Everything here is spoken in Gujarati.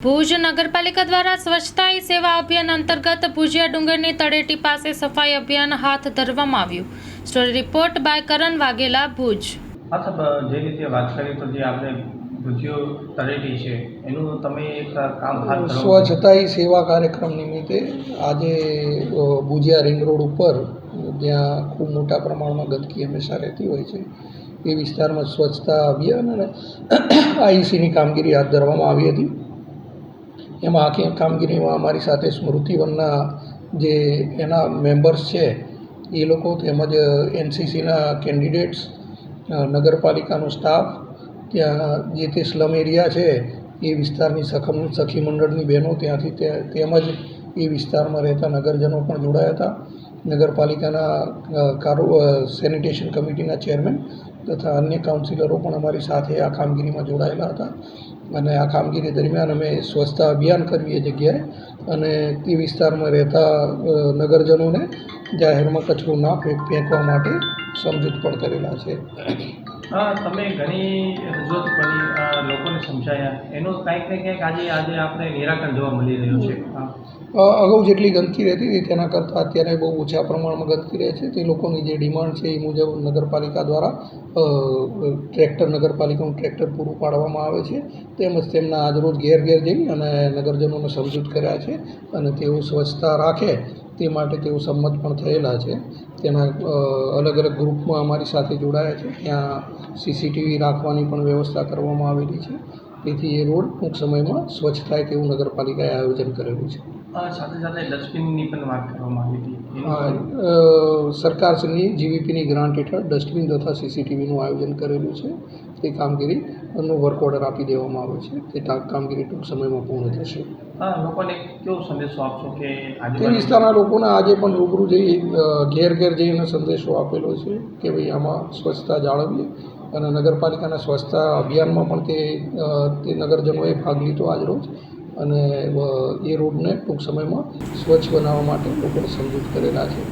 ભુજ નગરપાલિકા દ્વારા સ્વચ્છતા સેવા અભિયાન અંતર્ગત ભુજિયા ડુંગરની તળેટી પાસે સફાઈ અભિયાન હાથ ધરવામાં આવ્યું. Story report by Karan Vaghela Bhuj. હા સાહેબ જે રીતે વાત કરી તો જે આપણે ભુજિયો તળેટી છે એનું તમે એક કામ હાથ સ્વચ્છતા સેવા કાર્યક્રમ નિમિત્તે આજે ભુજિયા રિંગ રોડ ઉપર જ્યાં ખૂબ મોટા પ્રમાણમાં ગંદકી હંમેશા રહેતી હોય છે એ વિસ્તારમાં સ્વચ્છતા અભિયાન અને આઈસીની કામગીરી હાથ ધરવામાં આવી હતી. એમાં આખી કામગીરીમાં અમારી સાથે સ્મૃતિવનના જે એના મેમ્બર્સ છે, એ લોકો તેમજ એનસીસીના કેન્ડિડેટ્સ નગરપાલિકાનો સ્ટાફ ત્યાં જે તે સ્લમ એરિયા છે, એ વિસ્તારની સખમ, સખી મંડળની બહેનો ત્યાંથી તેમજ એ વિસ્તારમાં રહેતા નગરજનો પણ જોડાયા હતા. નગરપાલિકાના કારો સેનિટેશન કમિટીના ચેરમેન તથા અન્ય કાઉન્સિલરો પણ અમારી સાથે આ કામગીરીમાં જોડાયેલા હતા. અને આ કામગીરી દરમિયાન અમે સ્વચ્છતા અભિયાન કરીએ જગ્યાએ અને તે વિસ્તારમાં રહેતા નગરજનોને જાહેરમાં કચરો ના ફેંક ફેંકવા માટે સમજૂત પણ કરેલા છે. હા તમે ઘણી રજૂઆત કરી લોકોને સમજાયા. એનું કાંઈક ને ક્યાંક આજે આજે આપણે નિરાકરણ જોવા મળી રહ્યું છે. અગાઉ જેટલી ગંદકી રહેતી હતી તેના કરતાં અત્યારે બહુ ઓછા પ્રમાણમાં ગંદકી રહે છે. તે લોકોની જે ડિમાન્ડ છે એ મુજબ નગરપાલિકા દ્વારા ટ્રેક્ટર નગરપાલિકાનું ટ્રેક્ટર પૂરું પાડવામાં આવે છે. તેમજ તેમના આજરોજ ઘેર ઘેર જઈ અને નગરજનોને સમજૂત કર્યા છે અને તેઓ સ્વચ્છતા રાખે તે માટે તેઓ સંમત પણ થયેલા છે. તેના અલગ અલગ ગ્રુપમાં અમારી સાથે જોડાયા છે. ત્યાં સીસીટીવી રાખવાની પણ વ્યવસ્થા કરવામાં આવેલી છે. તેથી એ રોડ ટૂંક સમયમાં સ્વચ્છ થાય તેવું નગરપાલિકાએ આયોજન કરેલું છે. સાથે સાથે ડસ્ટબિનની પણ વાત કરવામાં આવી હતી. એનું આ, પણ- અ, સરકારશ્રીની જીવીપીની ગ્રાન્ટ હેઠળ ડસ્ટબિન તથા સીસીટીવીનું આયોજન કરેલું છે. તે કામગીરીનો વર્ક ઓર્ડર આપી દેવામાં આવે છે. તે કામગીરી ટૂંક સમયમાં પૂર્ણ થશે. લોકોને કેવો સંદેશો આપશો કે તે વિસ્તારના લોકોને આજે પણ રૂબરૂ જઈ ઘેર ઘેર જઈને સંદેશો આપેલો છે કે ભાઈ આમાં સ્વચ્છતા જાળવીએ. અને નગરપાલિકાના સ્વચ્છતા અભિયાનમાં પણ તે તે નગરજનોએ ભાગ લીધો આજરોજ અને એ રોડને ટૂંક સમયમાં સ્વચ્છ બનાવવા માટે લોકોને સમજૂત કરેલા છે.